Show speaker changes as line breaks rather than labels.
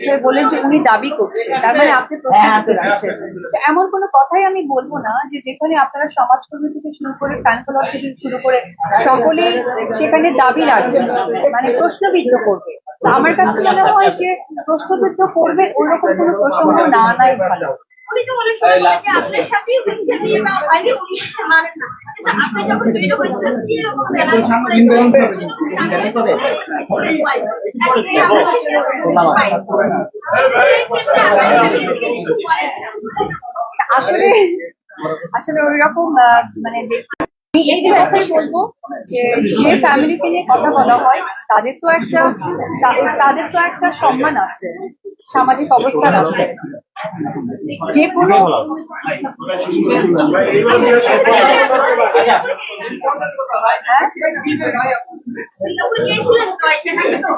বললেন যে উনি দাবি করছেন। তার মানে আপনি প্রশ্ন রাখছেন তো এমন কোনো কথাই আমি বলব না যে যেখানে আপনারা সমাজকর্মী থেকে শুরু করে কানকলর থেকে শুরু করে সকলেই সেখানে দাবি রাখবে মানে প্রশ্নবিদ্ধ করবে। আমার কাছে মনে হয় যে প্রশ্নবিদ্ধ করবে ওরকম কোনো প্রসঙ্গ না নাই ভালো। আসলে আসলে ওই রকম মানে দেখি আমি একটি কথাই বলব যে যে ফ্যামিলিকে নিয়ে কথা বলা হয় তাদের তো একটা তাদের তো একটা সম্মান আছে সামাজিক অবস্থান আছে যে কোনো হ্যাঁ?
গিয়েছিলেন তো?